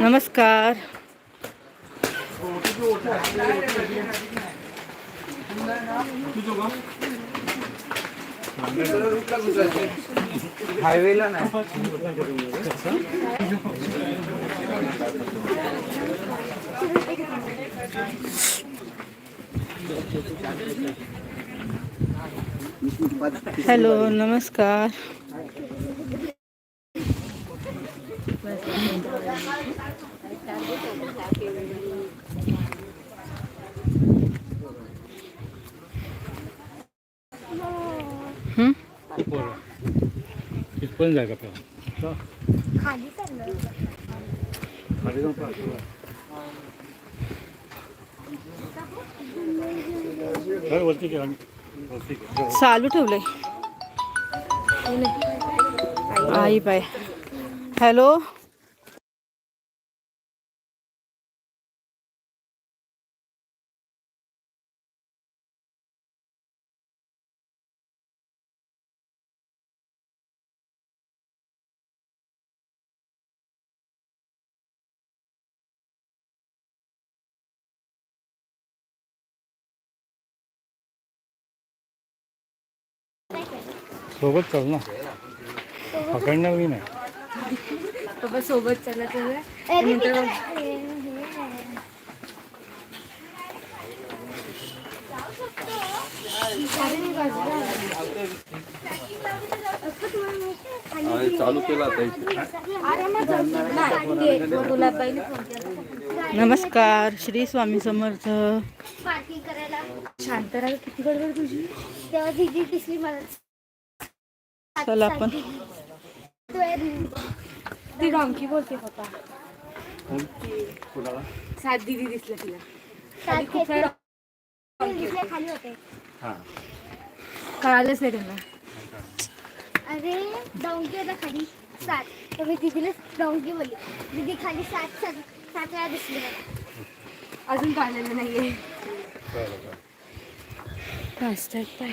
नमस्कार। हायवेला हॅलो नमस्कार हं? जाय का खाली वरती वरती घ्या चालू ठेवलंय. आई बाय हॅलो? सोबत चाल ना. पकडणार मी नाही. बाबा सोबत चला नंतर चालू केला नमस्कार श्री स्वामी समर्थ. पार्किंग करायला. शांत राहा किती गडबड तुझी? तेव्हा दिदी दिसली मला. चला आपण ती डॉंकी बोलते पप्पा. सात दिदी दिसल्या तिला. सात खूप सारे दिसले खाली होते. हां. कळालंच नाही त्यांना. अरे डोंकी होता खाली सात. तर मी दिदीला डोंकी बोलली. दिदी खाली सात सात सात वेळा दिसली मला. अजून कळलेलं नाहीये. फास्टॅग पाय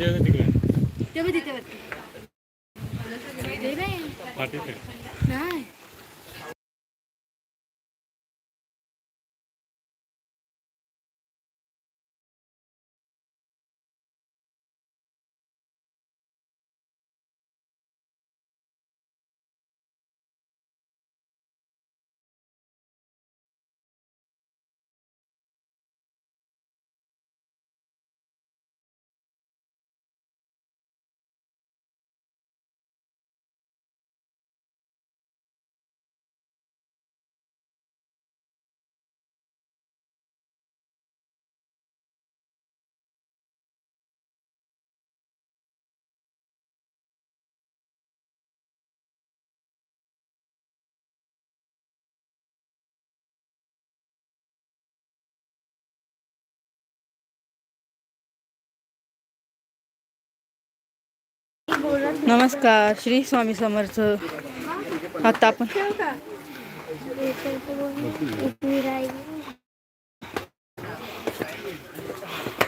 कधी आहे तिकडे ते बघ तिथे नमस्कार श्री स्वामी समर्थ. आता आपण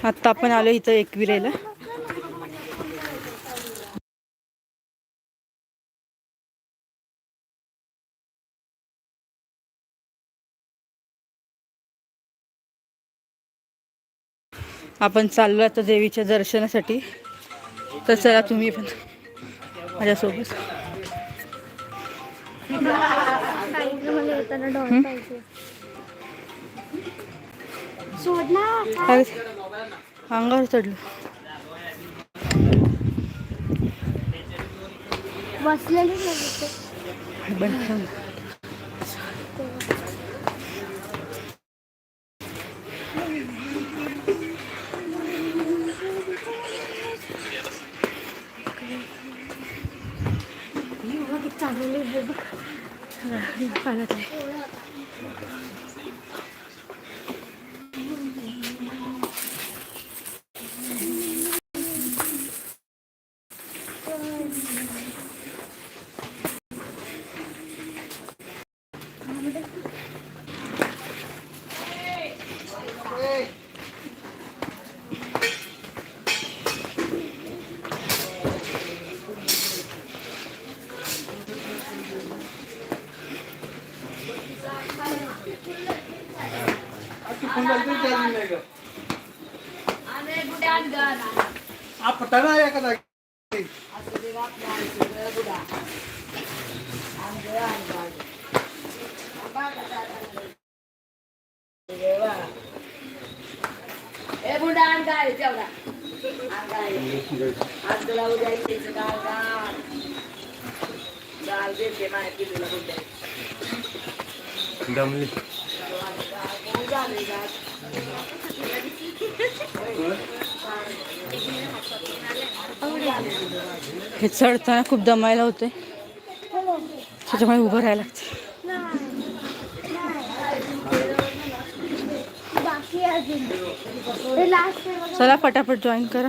आता आपण आलो इथं एकविरेला आपण चाललो आता देवीच्या दर्शनासाठी. तर चला तुम्ही पण माझ्यासोबत. अंगावर चढलं. बसलेली ए बुंडा आण गाय तेवढा आज तुला उद्या इथेच गाल गाल गाल देते माहिती तुला बुंड्या दमली हे चढताना खूप दमायला होते त्याच्यामुळे उभं राहायला लागते चला पटापट जॉईन करा.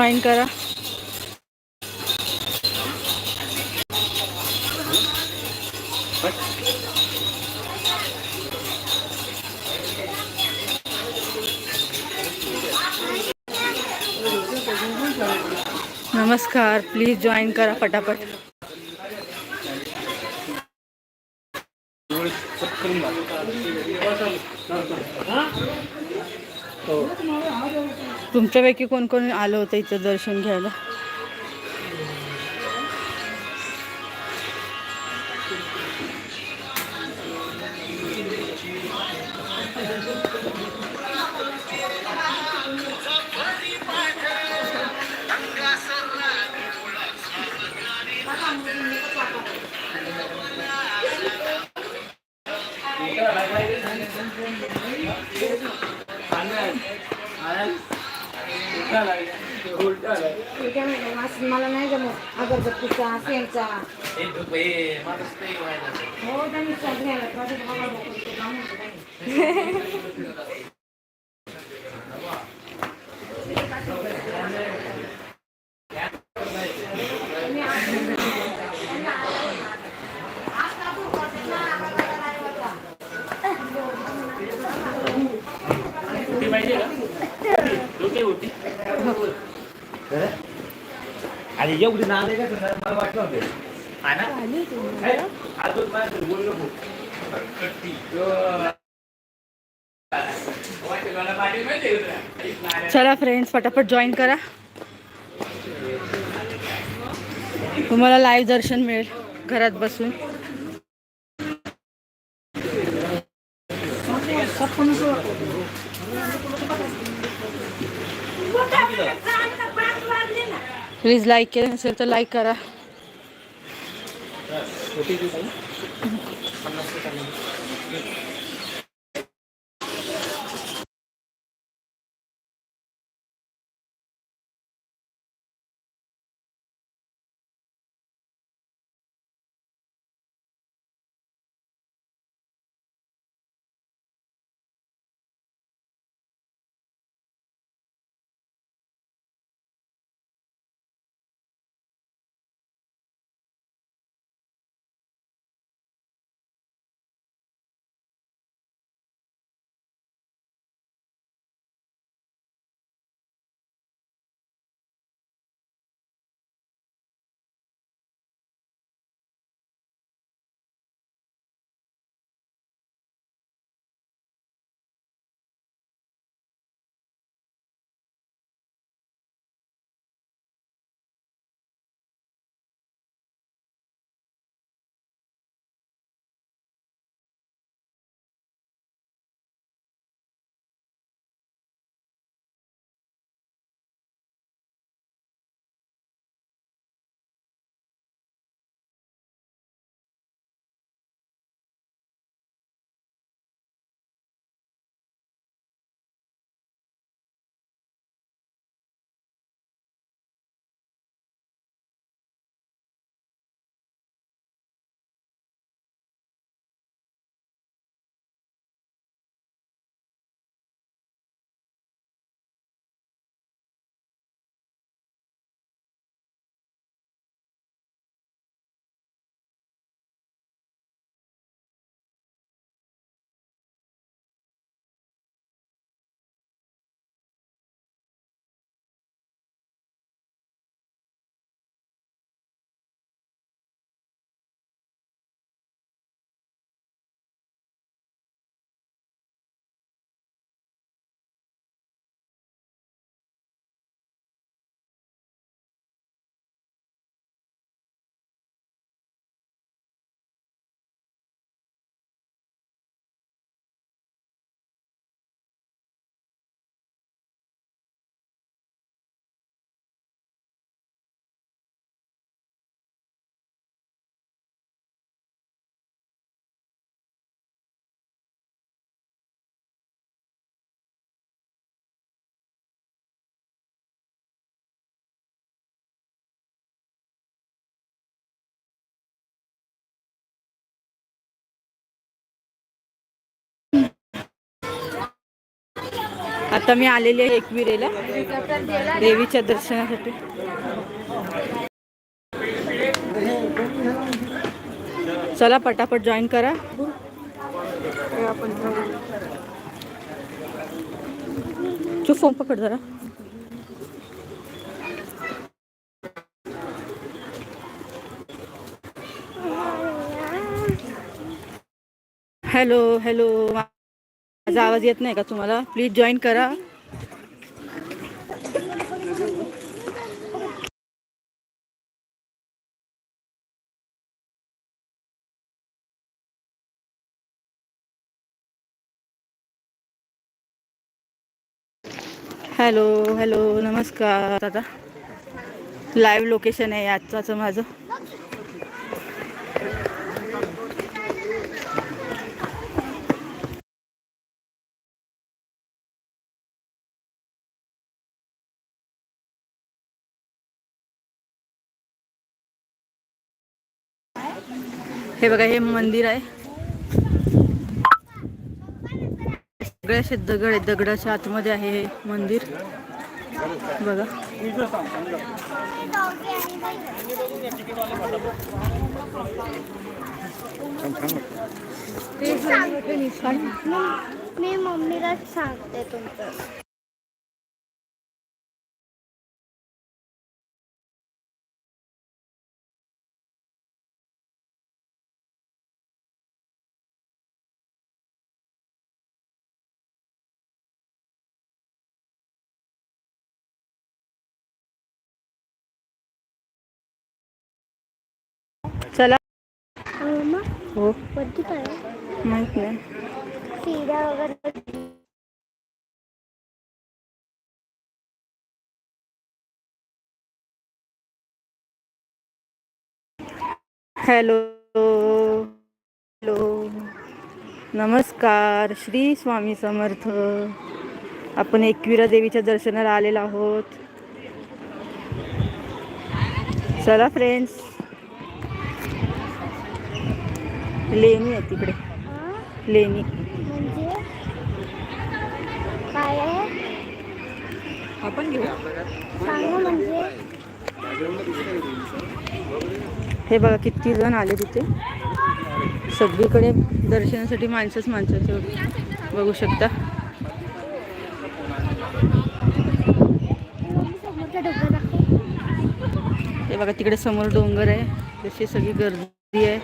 जॉईन करा। नमस्कार प्लीज़ ज्वाइन करा पटापट तुमच्यापैकी कोण कोण आलं होतं इथं दर्शन घ्यायला? अगरबत्तीचा सेंटचा हो त्यांनी आणि एवढी का तुला? मला वाटलं होतं. हा ना? हे? अजून माझं बोलू नको. चला फ्रेंड्स पटापट जॉईन करा तुम्हाला लाईव्ह दर्शन मिळेल घरात बसून प्लीज लाईक केलं नसेल तर लाईक करा. आता मी आलेली आहे एकविरेला देवीच्या दर्शनासाठी. चला पटापट जॉईन करा. तू फोन पकड जरा. हॅलो हॅलो माझा आवाज येत नाही का तुम्हाला? प्लीज जॉईन करा. हॅलो हॅलो नमस्कार. दादा लाईव्ह लोकेशन आहे आजचं माझं. हे बघा हे मंदिर आहे. सगळे असे दगड आहे दगडाच्या आतमध्ये आहे हे मंदिर. बघा. मी मम्मीला सांगते तुमचं. हो. माहीत नाही. सीड्या वगैरे. हॅलो. हॅलो. नमस्कार. श्री स्वामी समर्थ. आपण एकविरा देवीच्या दर्शनाला आलेलो आहोत. चला फ्रेंड्स लेणी आहे तिकडे? लेणी. म्हणजे? काय आपण घेऊ. सांगा म्हणजे. हे बघा किती जण आले तिथे. सगळीकडे दर्शनासाठी माणसंच माणसं बघू शकता. हे बघा तिकडे समोर डोंगर आहे. तशी सगळी गर्दी आहे.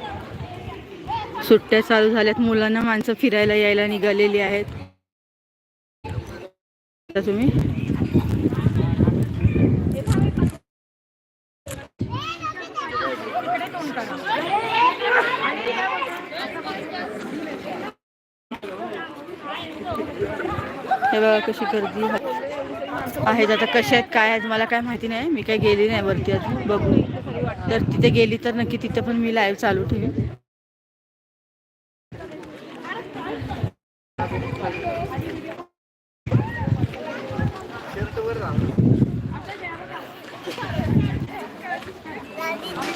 सुट्ट्या चालू झाल्यात. मुलांना माणसं फिरायला यायला निघालेली आहेत. तुम्ही? हे बघा कशी गर्दी आहेत आता कशा आहेत काय आहेत मला काय माहिती नाही. मी काय गेली नाही वरती अजून बघू तर तिथे गेली तर नक्की तिथे पण मी लाईव्ह चालू ठेवीन.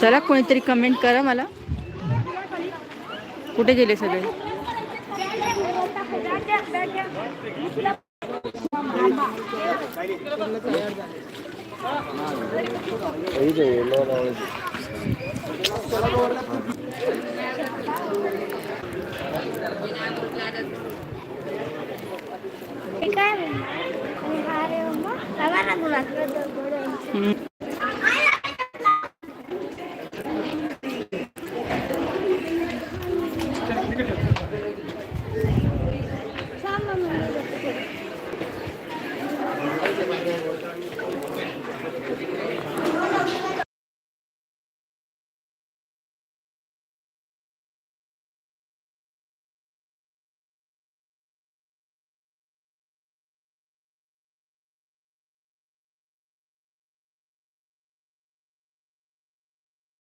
चला कोणीतरी कमेंट करा मला. कुठे गेले सगळे? काय?